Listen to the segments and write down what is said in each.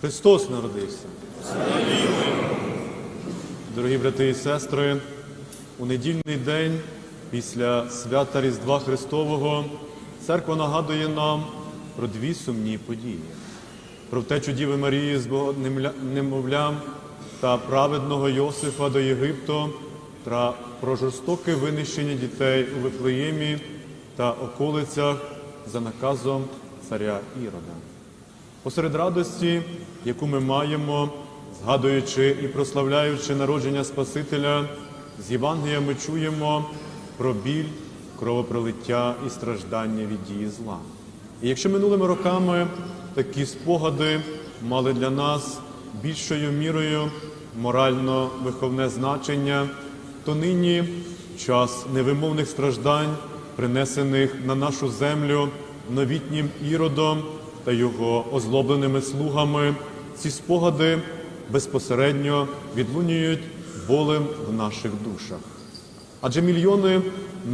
Христос народився. Дорогі брати і сестри, у недільний день після свята Різдва Христового церква нагадує нам про дві сумні події: про втечу Діви Марії з немовлям та праведного Йосифа до Єгипту та про жорстоке винищення дітей у Вифлеємі та околицях за наказом царя Ірода. Посеред радості, яку ми маємо, згадуючи і прославляючи народження Спасителя, з Євангелія ми чуємо про біль, кровопролиття і страждання від дії зла. І якщо минулими роками такі спогади мали для нас більшою мірою морально-виховне значення, то нині час невимовних страждань, принесених на нашу землю новітнім іродом та його озлобленими слугами, ці спогади безпосередньо відлунюють болем в наших душах. Адже мільйони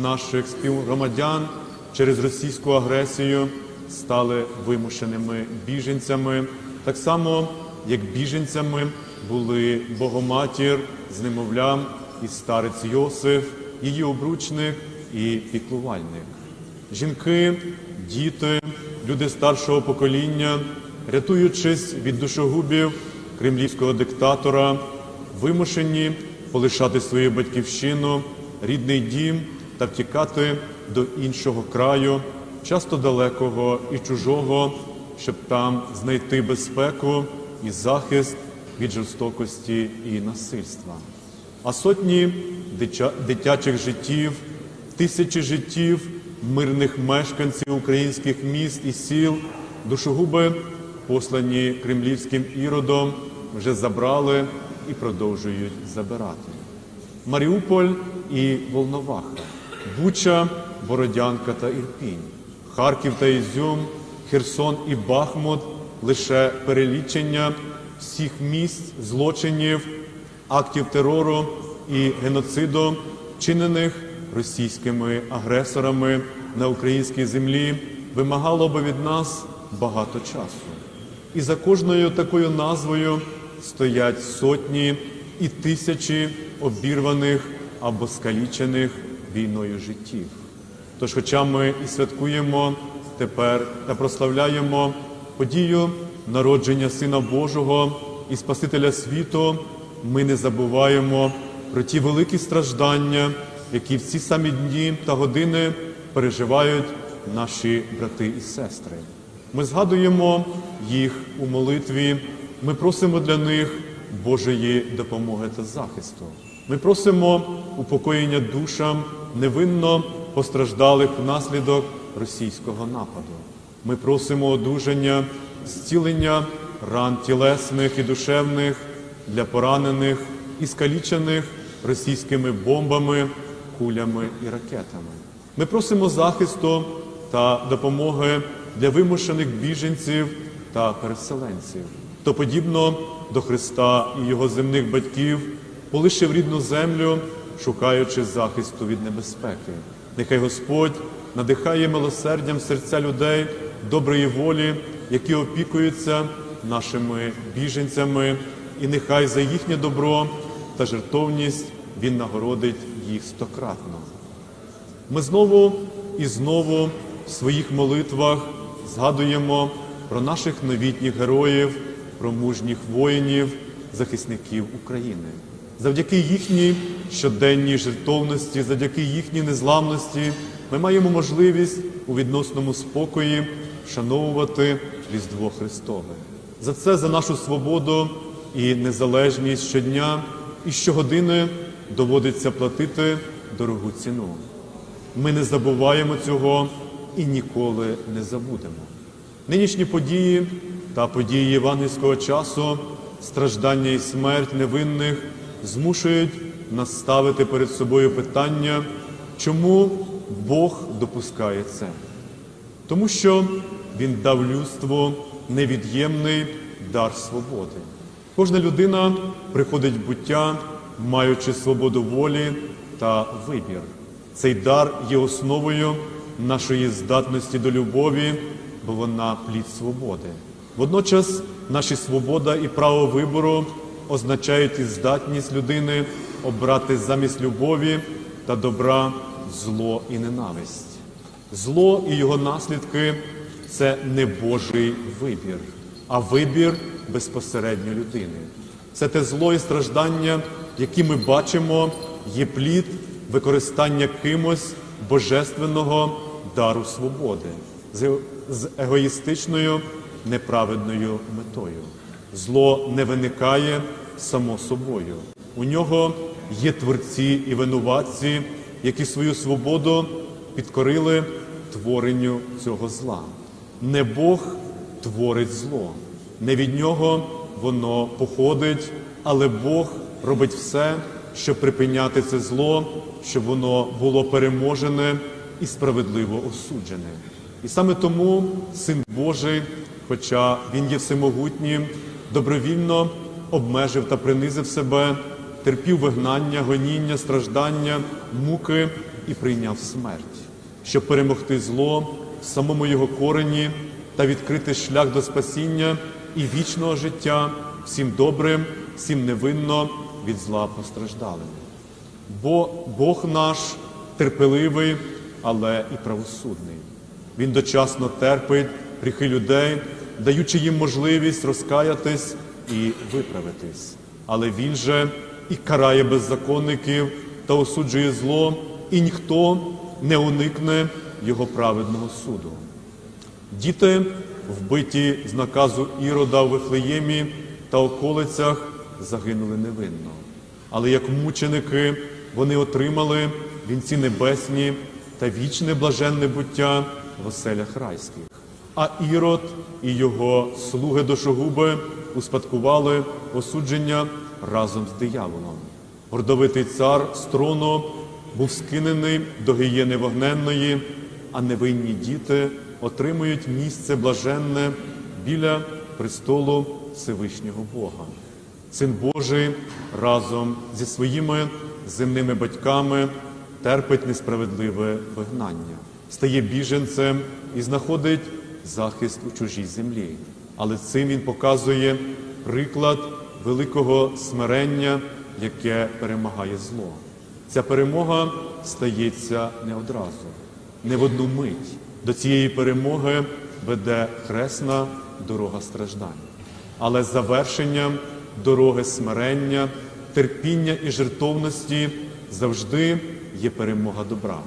наших співгромадян через російську агресію стали вимушеними біженцями, так само як біженцями були Богоматір з немовлям і старець Йосиф, її обручник і піклувальник. Жінки, діти, люди старшого покоління, рятуючись від душогубів кремлівського диктатора, вимушені полишати свою батьківщину, рідний дім та втікати до іншого краю, часто далекого і чужого, щоб там знайти безпеку і захист від жорстокості і насильства. А сотні дитячих життів, тисячі життів мирних мешканців українських міст і сіл, душогуби, послані кремлівським іродом, вже забрали і продовжують забирати. Маріуполь і Волноваха, Буча, Бородянка та Ірпінь, Харків та Ізюм, Херсон і Бахмут лише перелічення всіх місць злочинів, актів терору і геноциду, вчинених російськими агресорами на українській землі, вимагало би від нас багато часу. І за кожною такою назвою стоять сотні і тисячі обірваних або скалічених війною життів. Тож, хоча ми і святкуємо тепер та прославляємо подію народження Сина Божого і Спасителя світу, ми не забуваємо про ті великі страждання, які в ці самі дні та години переживають наші брати і сестри. Ми згадуємо їх у молитві, ми просимо для них Божої допомоги та захисту. Ми просимо упокоєння душам невинно постраждалих внаслідок російського нападу. Ми просимо одужання, зцілення ран тілесних і душевних для поранених і скалічених російськими бомбами, кулями і ракетами. Ми просимо захисту та допомоги для вимушених біженців та переселенців, хто подібно до Христа і його земних батьків полишив рідну землю, шукаючи захисту від небезпеки. Нехай Господь надихає милосердям серця людей доброї волі, які опікуються нашими біженцями, і нехай за їхнє добро та жертовність Він нагородить їх стократно. Ми знову і знову в своїх молитвах згадуємо про наших новітніх героїв, про мужніх воїнів, захисників України. Завдяки їхній щоденній жертовності, завдяки їхній незламності, ми маємо можливість у відносному спокої вшановувати Різдво Христове. За це, за нашу свободу і незалежність щодня і щогодини доводиться платити дорогу ціну. Ми не забуваємо цього і ніколи не забудемо. Нинішні події та події євангельського часу, страждання і смерть невинних змушують нас ставити перед собою питання, чому Бог допускає це? Тому що Він дав людству невід'ємний дар свободи. Кожна людина приходить в буття, маючи свободу волі та вибір. Цей дар є основою нашої здатності до любові, бо вона плід свободи. Водночас наші свобода і право вибору означають і здатність людини обрати замість любові та добра зло і ненависть. Зло і його наслідки це не Божий вибір, а вибір безпосередньо людини. Це те зло і страждання, які ми бачимо, є плід використання кимось божественного дару свободи з- егоїстичною неправедною метою. Зло не виникає само собою. У нього є творці і винуватці, які свою свободу підкорили творенню цього зла. Не Бог творить зло, не від нього воно походить, але Бог робить все, щоб припиняти це зло, щоб воно було переможене і справедливо осуджене. І саме тому Син Божий, хоча Він є всемогутнім, добровільно обмежив та принизив себе, терпів вигнання, гоніння, страждання, муки і прийняв смерть, щоб перемогти зло в самому його корені та відкрити шлях до спасіння і вічного життя всім добрим, всім невинно від зла постраждалим. Бо Бог наш терпеливий, але і правосудний. Він дочасно терпить гріхи людей, даючи їм можливість розкаятись і виправитись. Але він же і карає беззаконників та осуджує зло, і ніхто не уникне його праведного суду. Діти, вбиті з наказу Ірода в Вифлеємі та околицях, загинули невинно. Але як мученики вони отримали вінці небесні та вічне блаженне буття в оселях райських. А Ірод і його слуги дошогуби успадкували осудження разом з дияволом. Гордовитий цар з трону був скинений до гієни вогненної, а невинні діти отримують місце блаженне біля престолу Всевишнього Бога. Син Божий разом зі своїми земними батьками терпить несправедливе вигнання, стає біженцем і знаходить захист у чужій землі. Але цим він показує приклад великого смирення, яке перемагає зло. Ця перемога стається не одразу, не в одну мить. До цієї перемоги веде хресна дорога страждань. Але завершенням дороги смирення, терпіння і жертовності завжди є перемога добра.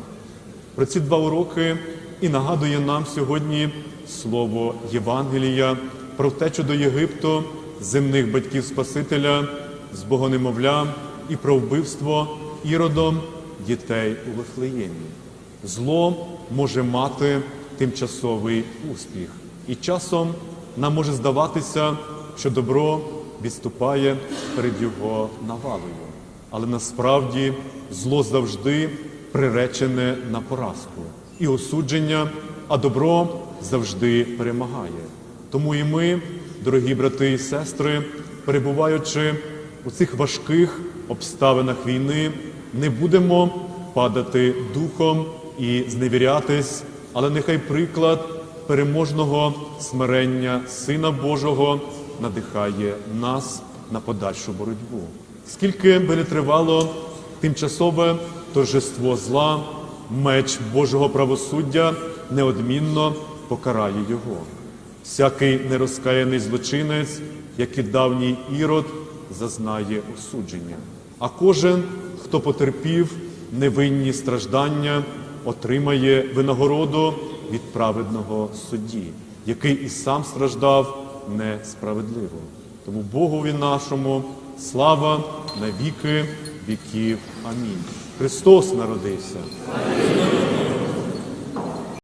Про ці два уроки і нагадує нам сьогодні слово Євангелія про втечу до Єгипту земних батьків Спасителя з богонемовлям і про вбивство іродом дітей у Вифлеємі. Зло може мати тимчасовий успіх, і часом нам може здаватися, що добро відступає перед його навалою. Але насправді зло завжди приречене на поразку і осудження, а добро завжди перемагає. Тому і ми, дорогі брати і сестри, перебуваючи у цих важких обставинах війни, не будемо падати духом і зневірятись, але нехай приклад переможного смирення Сина Божого надихає нас на подальшу боротьбу. Скільки би не тривало тимчасове торжество зла, меч Божого правосуддя неодмінно покарає його. Всякий нерозкаяний злочинець, як і давній ірод, зазнає осудження. А кожен, хто потерпів невинні страждання, отримає винагороду від праведного судді, який і сам страждав несправедливо. Тому Богові нашому слава на віки віків. Амінь. Христос народився.